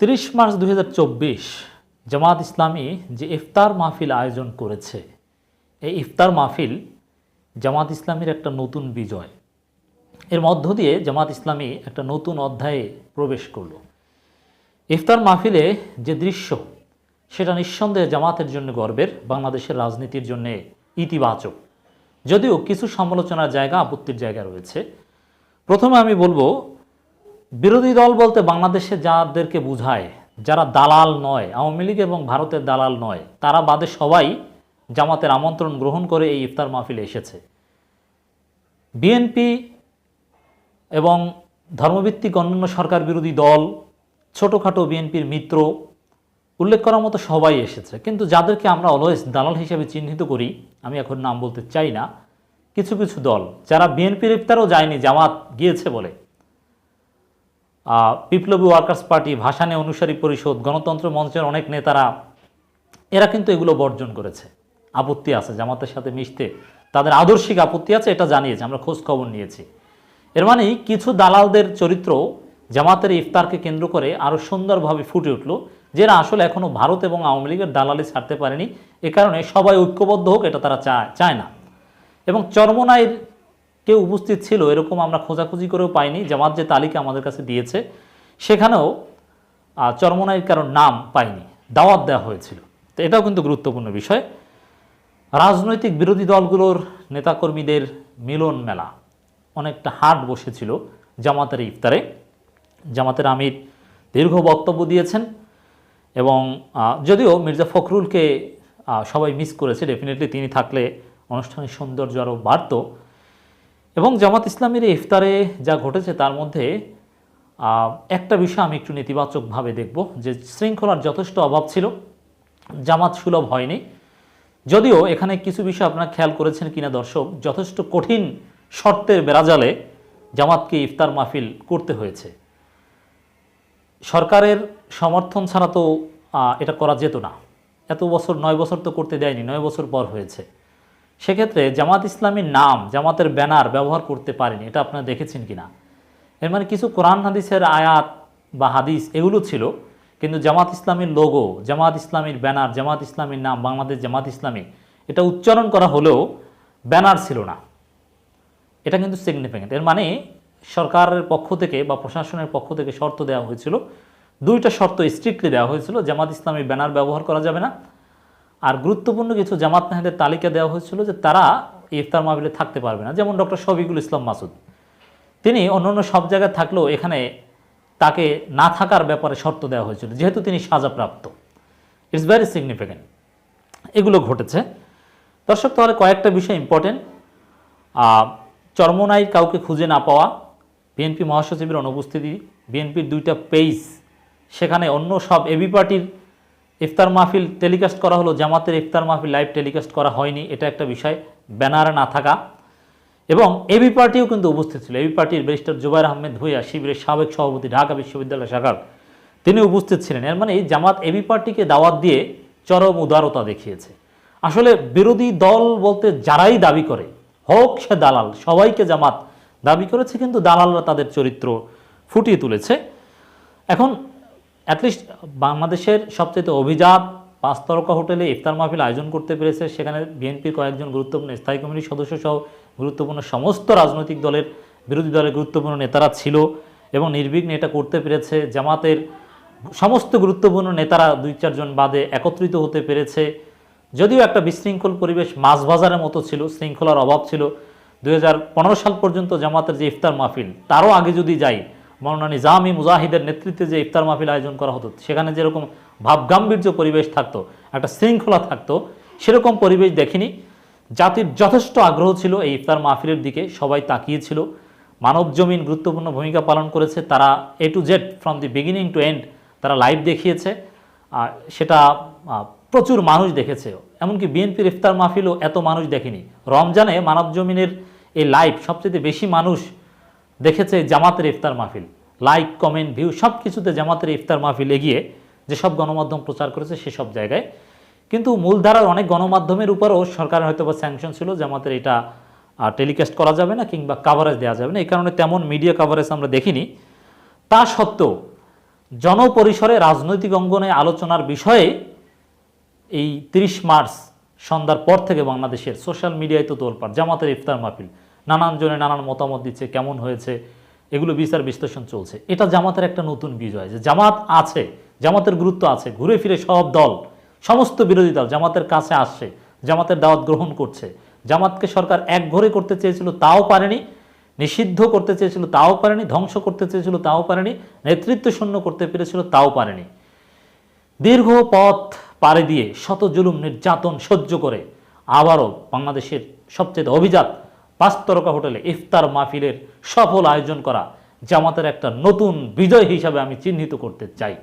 তিরিশ মার্চ দু হাজার চব্বিশ জামাত ইসলামী যে ইফতার মাহফিল আয়োজন করেছে, এই ইফতার মাহফিল জামাত ইসলামীর একটা নতুন বিজয়। এর মধ্য দিয়ে জামাত ইসলামী একটা নতুন অধ্যায়ে প্রবেশ করল। ইফতার মাহফিলে যে দৃশ্য, সেটা নিঃসন্দেহে জামাতের জন্য গর্বের, বাংলাদেশের রাজনীতির জন্য ইতিবাচক। যদিও কিছু সমালোচনার জায়গা, আপত্তির জায়গা রয়েছে। প্রথমে আমি বলব বিরোধী দল বলতে বাংলাদেশে যাদেরকে বুঝায়, যারা দালাল নয়, আওয়ামী লীগ এবং ভারতের দালাল নয়, তারা বাদে সবাই জামাতের আমন্ত্রণ গ্রহণ করে এই ইফতার মাহফিলে এসেছে। বিএনপি এবং ধর্মভিত্তিক অন্যান্য সরকার বিরোধী দল, ছোটোখাটো বিএনপির মিত্র, উল্লেখ করার মতো সবাই এসেছে। কিন্তু যাদেরকে আমরা অলওয়েজ দালাল হিসেবে চিহ্নিত করি, আমি এখন নাম বলতে চাই না, কিছু কিছু দল, যারা বিএনপির ইফতারও যায়নি, জামাত গিয়েছে বলে। বিপ্লবী ওয়ার্কার্স পার্টি ভাসানে অনুসারী পরিষদ গণতন্ত্র মঞ্চের অনেক নেতারা, এরা কিন্তু এগুলো বর্জন করেছে। আপত্তি আছে, জামাতের সাথে মিশতে। তাদের আদর্শিক আপত্তি আছে, এটা জানিয়েছে, আমরা খোঁজ খবর নিয়েছি। এর মানে কিছু দালালদের চরিত্র জামাতের ইফতারকে কেন্দ্র করে আরও সুন্দরভাবে ফুটে উঠল, যেটা আসলে এখনও ভারত এবং আওয়ামী লীগের দালালি ছাড়তে পারেনি। এ কারণে সবাই ঐক্যবদ্ধ হোক, এটা তারা চায় চায় না। এবং চরমনাইয়ের কেউ উপস্থিত ছিল, এরকম আমরা খোঁজাখুঁজি করেও পাইনি, জামাত যে তালিকা আমাদের কাছে দিয়েছে, সেখানেও চরমনাইয়ের কারণ নাম পাইনি, দাওয়াত দেওয়া হয়েছিল। তো এটাও কিন্তু গুরুত্বপূর্ণ বিষয়। রাজনৈতিক বিরোধী দলগুলোর নেতাকর্মীদের মিলন মেলা অনেকটা হাট বসেছিল জামাতের ইফতারে। জামাতের আমির দীর্ঘ বক্তব্য দিয়েছেন এবং যদিও মির্জা ফখরুলকে সবাই মিস করেছে, ডেফিনেটলি তিনি থাকলে অনুষ্ঠানের সৌন্দর্য আরও বাড়ত এবং জামাত ইসলামের এই ইফতারে যা ঘটেছে তার মধ্যে একটা বিষয় আমি একটু নেতিবাচকভাবে দেখব যে শৃঙ্খলার যথেষ্ট অভাব ছিল। জামাত সুলভ হয়নি। যদিও এখানে কিছু বিষয় আপনারা খেয়াল করেছেন কিনা দর্শক, যথেষ্ট কঠিন শর্তের বেড়াজালে জামাতকে ইফতার মাহফিল করতে হয়েছে। সরকারের সমর্থন ছাড়া তো এটা করা যেত না। এত বছর, নয় বছর তো করতে দেয়নি, নয় বছর পর হয়েছে। সেক্ষেত্রে জামাত ইসলামীর নাম, জামাতের ব্যানার ব্যবহার করতে পারেনি। এটা আপনারা দেখেছেন কিনা? এর মানে কিছু কোরআন হাদিসের আয়াত বা হাদিস এগুলো ছিল, কিন্তু জামাত ইসলামীর লোগো জামাত ইসলামীর ব্যানার, জামাত ইসলামীর নাম, বাংলাদেশ জামাত ইসলামী, এটা উচ্চারণ করা হলেও ব্যানার ছিল না। এটা কিন্তু সিগনিফিক্যান্ট এর মানে সরকারের পক্ষ থেকে বা প্রশাসনের পক্ষ থেকে শর্ত দেওয়া হয়েছিল। দুইটা শর্ত স্ট্রিক্টলি দেওয়া হয়েছিল, জামাত ইসলামী ব্যানার ব্যবহার করা যাবে না আর গুরুত্বপূর্ণ কিছু জামাত নাহিদের তালিকা দেওয়া হয়েছিল যে তারা ইফতার মাহবিলে থাকতে পারবে না, যেমন ডক্টর শফিকুল ইসলাম মাসুদ। তিনি অন্যান্য সব জায়গায় থাকলেও এখানে তাকে না থাকার ব্যাপারে শর্ত দেওয়া হয়েছিল, যেহেতু তিনি সাজাপ্রাপ্ত। ইটস ভেরি সিগনিফিক্যান্ট এগুলো ঘটেছে। দর্শক, তাহলে কয়েকটা বিষয় ইম্পর্টেন্ট চরমনাইর কাউকে খুঁজে না পাওয়া, বিএনপি মহাসচিবের অনুপস্থিতি, বিএনপির দুইটা পেজ সেখানে অন্য সব এবি পার্টির ইফতার মাহফিল টেলিকাস্ট করা হলো, জামাতের ইফতার মাহফিল লাইভ টেলিকাস্ট করা হয়নি, এটা একটা বিষয়। ব্যানারে না থাকা। এবং এবি পার্টিও কিন্তু উপস্থিত ছিল। এবি পার্টির ব্যারিস্টার জুবাইর আহমেদ ভুইয়া, শিবিরের সাবেক সভাপতি, ঢাকা বিশ্ববিদ্যালয় শাখার, তিনি উপস্থিত ছিলেন। এর মানে এই জামাত এবি পার্টিকে দাওয়াত দিয়ে চরম উদারতা দেখিয়েছে। আসলে বিরোধী দল বলতে যারাই দাবি করে, হোক সে দালাল, সবাইকে জামাত দাবি করেছে, কিন্তু দালালরা তাদের চরিত্র ফুটিয়ে তুলেছে। এখন অ্যাটলিস্ট বাংলাদেশের সবচেয়ে অভিজাত পাঁচ তারকা হোটেলে ইফতার মাহফিল আয়োজন করতে পেরেছে। সেখানে বিএনপির কয়েকজন গুরুত্বপূর্ণ স্থায়ী কমিটির সদস্য সহ গুরুত্বপূর্ণ সমস্ত রাজনৈতিক দলের, বিরোধী দলের গুরুত্বপূর্ণ নেতারা ছিল এবং নির্বিঘ্নে এটা করতে পেরেছে। জামাতের সমস্ত গুরুত্বপূর্ণ নেতারা দুই চারজন বাদে একত্রিত হতে পেরেছে। যদিও একটা বিশৃঙ্খল পরিবেশ মাছ বাজারের মতো ছিল, শৃঙ্খলার অভাব ছিল। দু হাজার পনেরো সাল পর্যন্ত জামাতের যে ইফতার মাহফিল, তারও আগে যদি যাই মৌলানা নিজামি মুজাহিদের নেতৃত্বে যে ইফতার মাহফিল আয়োজন করা হতো, সেখানে যেরকম ভাবগাম্ভীর্য পরিবেশ থাকতো, একটা শৃঙ্খলা থাকতো, সেরকম পরিবেশ দেখিনি। জাতির যথেষ্ট আগ্রহ ছিল এই ইফতার মাহফিলের দিকে, সবাই তাকিয়েছিল। মানব জমিন গুরুত্বপূর্ণ ভূমিকা পালন করেছে, তারা A to Z from the beginning to end তারা লাইভ দেখিয়েছে, আর সেটা প্রচুর মানুষ দেখেছে। এমনকি বিএনপির ইফতার মাহফিলও এত মানুষ দেখেনি। রমজানে মানব জমিনের এই লাইভ সবচেয়ে বেশি মানুষ দেখেছে জামাতের ইফতার মাহফিল। লাইক কমেন্ট ভিউ সব কিছুতে জামাতের ইফতার মাহফিল এগিয়ে যেসব গণমাধ্যম প্রচার করেছে সেসব জায়গায়। কিন্তু মূলধারার অনেক গণমাধ্যমের উপরও সরকারের হয়তো বা স্যাংশন ছিল, জামাতের এটা টেলিকাস্ট করা যাবে না কিংবা কাভারেজ দেওয়া যাবে না। এই কারণে তেমন মিডিয়া কাভারেজ আমরা দেখিনি। তা সত্ত্বেও জনপরিসরে রাজনৈতিক অঙ্গনে আলোচনার বিষয়ে এই তিরিশ মার্চ সন্ধ্যার পর থেকে বাংলাদেশের সোশ্যাল মিডিয়ায় তো তোলপাড়, জামাতের ইফতার মাহফিল। নানান জনে নানান মতামত দিচ্ছে, কেমন হয়েছে, এগুলো বিচার বিশ্লেষণ চলছে। এটা জামাতের একটা নতুন বিজয় যে জামাত আছে, জামাতের গুরুত্ব আছে, ঘুরে ফিরে সব দল, সমস্ত বিরোধী দল জামাতের কাছে আসছে, জামাতের দাওয়াত গ্রহণ করছে। জামাতকে সরকার এক ঘরে করতে চেয়েছিল, তাও পারেনি, নিষিদ্ধ করতে চেয়েছিল, তাও পারেনি, ধ্বংস করতে চেয়েছিল, তাও পারেনি, নেতৃত্ব শূন্য করতে পেরেছিল, তাও পারেনি। দীর্ঘ পথ পাড়ি দিয়ে শত জুলুম, নির্যাতন সহ্য করে আবারও বাংলাদেশের সবচেয়ে অভিজাত পাঁচ তরকা হোটেলে ইফতার মাহফিলের সফল আয়োজন করা জামাতের একটা নতুন বিজয় হিসাবে আমি চিহ্নিত করতে চাই।